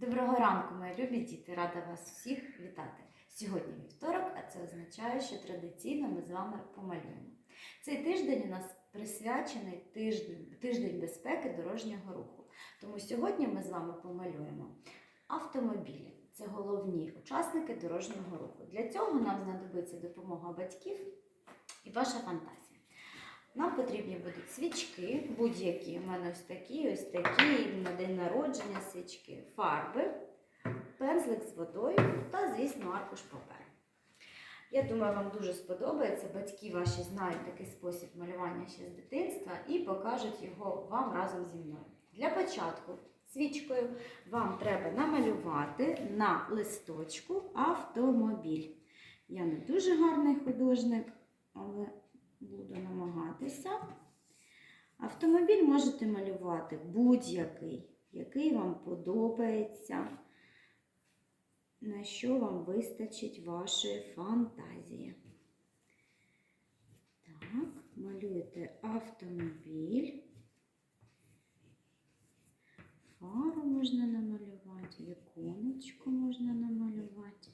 Доброго ранку, мої любі діти! Рада вас всіх вітати. Сьогодні вівторок, а це означає, що традиційно ми з вами помалюємо. Цей тиждень у нас присвячений тиждень, тиждень безпеки дорожнього руху. Тому сьогодні ми з вами помалюємо автомобілі. Це головні учасники дорожнього руху. Для цього нам знадобиться допомога батьків і ваша фантазія. Нам потрібні будуть свічки, будь-які. У мене ось такі, ось такі, на день народження свічки, фарби, пензлик з водою та, звісно, аркуш паперу. Я думаю, вам дуже сподобається. Батьки ваші знають такий спосіб малювання ще з дитинства і покажуть його вам разом зі мною. Для початку свічкою вам треба намалювати на листочку автомобіль. Я не дуже гарний художник, але намагатися. Автомобіль можете малювати будь-який, який вам подобається, на що вам вистачить вашої фантазії. Так, малюєте автомобіль. Фару можна намалювати, віконечко можна намалювати.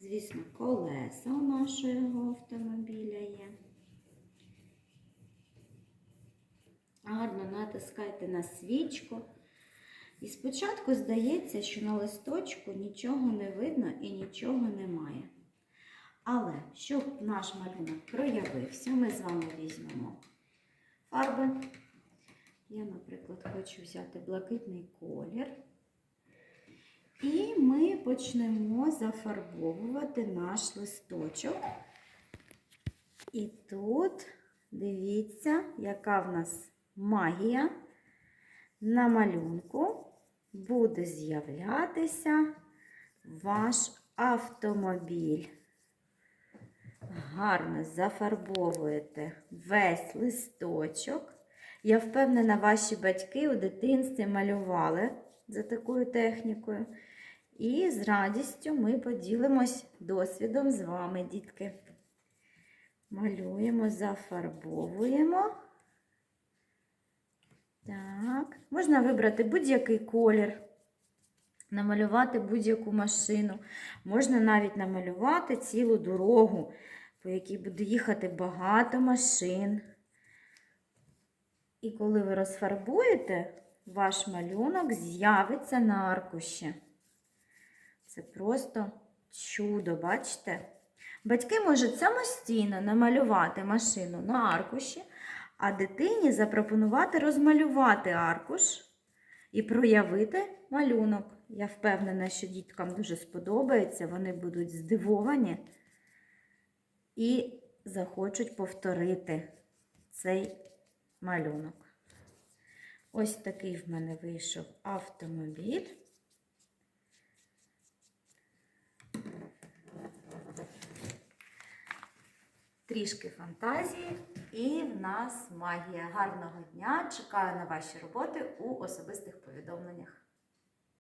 Звісно, колеса у нашого автомобіля є. Гарно натискайте на свічку. І спочатку здається, що на листочку нічого не видно і нічого немає. Але щоб наш малюнок проявився, ми з вами візьмемо фарби. Я, наприклад, хочу взяти блакитний колір. І ми почнемо зафарбовувати наш листочок. І тут дивіться, яка в нас магія. На малюнку буде з'являтися ваш автомобіль. Гарно зафарбовуєте весь листочок. Я впевнена, ваші батьки у дитинстві малювали за такою технікою. І з радістю ми поділимось досвідом з вами, дітки. Малюємо, зафарбовуємо. Так, можна вибрати будь-який колір, намалювати будь-яку машину. Можна навіть намалювати цілу дорогу, по якій буде їхати багато машин. І коли ви розфарбуєте, ваш малюнок з'явиться на аркуші. Це просто чудо, бачите? Батьки можуть самостійно намалювати машину на аркуші, а дитині запропонувати розмалювати аркуш і проявити малюнок. Я впевнена, що діткам дуже сподобається, вони будуть здивовані і захочуть повторити цей малюнок. Ось такий в мене вийшов автомобіль. Трішки фантазії, і в нас магія. Гарного дня! Чекаю на ваші роботи у особистих повідомленнях.